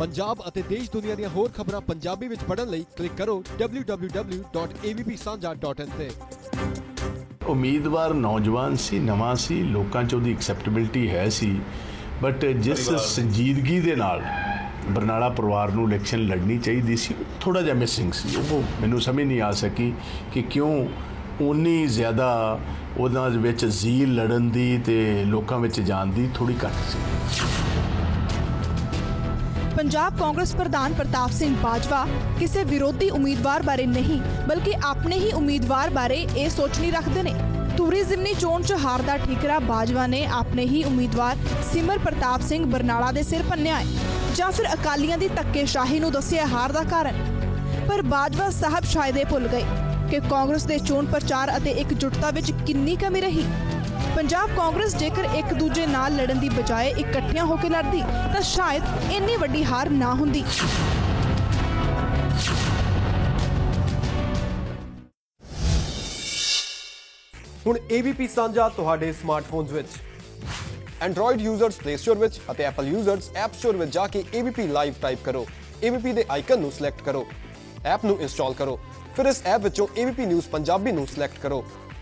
ਪੰਜਾਬ ਅਤੇ ਦੇਸ਼ ਦੁਨੀਆ ਦੀਆਂ ਹੋਰ ਖਬਰਾਂ ਪੰਜਾਬੀ ਵਿੱਚ ਪੜ੍ਹਨ ਲਈ ਕਲਿੱਕ ਕਰੋ www.avpsanja.in ਤੇ। ਉਮੀਦਵਾਰ ਨੌਜਵਾਨ ਸੀ ਨਵਾਂ ਸੀ ਲੋਕਾਂ 'ਚ ਉਹਦੀ ਐਕਸੈਪਟੇਬਿਲਟੀ ਹੈ ਸੀ ਬਟ ਜਿਸ ਸੰਜੀਦਗੀ ਦੇ ਨਾਲ ਬਰਨਾਲਾ ਪਰਿਵਾਰ ਨੂੰ ਇਲੈਕਸ਼ਨ ਲੜਨੀ ਚਾਹੀਦੀ ਸੀ ਥੋੜਾ ਜਿਹਾ ਮਿਸਿੰਗ ਸੀ। ਉਹ ਮੈਨੂੰ ਸਮਝ ਨਹੀਂ ਆ ਸਕੀ ਕਿ ਕਿਉਂ ਉਨੀ ਜ਼ਿਆਦਾ ਉਹਨਾਂ ਦੇ ਵਿੱਚ ਜ਼ੀਲ ਲੜਨ ਦੀ ਤੇ ਲੋਕਾਂ ਵਿੱਚ ਜਾਣ ਦੀ ਥੋੜੀ ਘੱਟ ਸੀ। ਪੰਜਾਬ ਕਾਂਗਰਸ ਪ੍ਰਧਾਨ ਪ੍ਰਤਾਪ ਸਿੰਘ ਬਾਜਵਾ ਕਿਸੇ ਵਿਰੋਧੀ ਉਮੀਦਵਾਰ ਬਾਰੇ ਨਹੀਂ, ਬਲਕਿ ਆਪਣੇ ਹੀ ਉਮੀਦਵਾਰ ਬਾਰੇ ਇਹ ਸੋਚਣੀ ਰੱਖਦੇ ਨੇ। ਧੂਰੀ ਜ਼ਿਮਨੀ ਚੋਣ 'ਚ ਹਾਰ ਦਾ ਠੀਕਰਾ ਬਾਜਵਾ ਨੇ ਆਪਣੇ ਹੀ ਉਮੀਦਵਾਰ ਸਿਮਰ ਪ੍ਰਤਾਪ ਸਿੰਘ ਬਰਨਾਲਾ ਦੇ ਸਿਰ ਪੰਨਿਆ ਹੈ, ਜਾਂ ਫਿਰ ਅਕਾਲੀਆਂ ਦੀ ਧੱਕੇਸ਼ਾਹੀ ਨੂੰ ਦੱਸਿਆ ਹਾਰ ਦਾ ਕਾਰਨ। ਪਰ ਬਾਜਵਾ ਸਾਹਿਬ ਸ਼ਾਇਦ ਇਹ ਭੁੱਲ ਗਏ ਕਿ ਕਾਂਗਰਸ ਦੇ ਚੋਣ ਪ੍ਰਚਾਰ ਅਤੇ ਇਕਜੁੱਟਤਾ ਵਿੱਚ ਕਿੰਨੀ ਕਮੀ ਰਹੀ। ਪੰਜਾਬ ਕਾਂਗਰਸ ਜੇਕਰ ਇੱਕ ਦੂਜੇ ਨਾਲ ਲੜਨ ਦੀ ਬਜਾਏ ਇਕੱਠਿਆਂ ਹੋ ਕੇ ਲੜਦੀ, ਤਾਂ ਸ਼ਾਇਦ ਇੰਨੀ ਵੱਡੀ ਹਾਰ ਨਾ ਹੁੰਦੀ। ਹੁਣ AVP ਸਾਂਝਾ ਤੁਹਾਡੇ ਸਮਾਰਟਫੋਨਸ ਵਿੱਚ। Android ਯੂਜ਼ਰਸ Play Store ਵਿੱਚ ਅਤੇ Apple ਯੂਜ਼ਰਸ App Store ਵਿੱਚ ਜਾ ਕੇ AVP ਲਾਈਵ ਟਾਈਪ ਕਰੋ। AVP ਦੇ ਆਈਕਨ ਨੂੰ ਸਿਲੈਕਟ ਕਰੋ। ਐਪ ਨੂੰ ਇੰਸਟਾਲ ਕਰੋ। ਫਿਰ ਇਸ ਐਪ ਵਿੱਚੋਂ AVP ਨਿਊਜ਼ ਪੰਜਾਬੀ ਨੂੰ ਸਿਲੈਕਟ ਕਰੋ।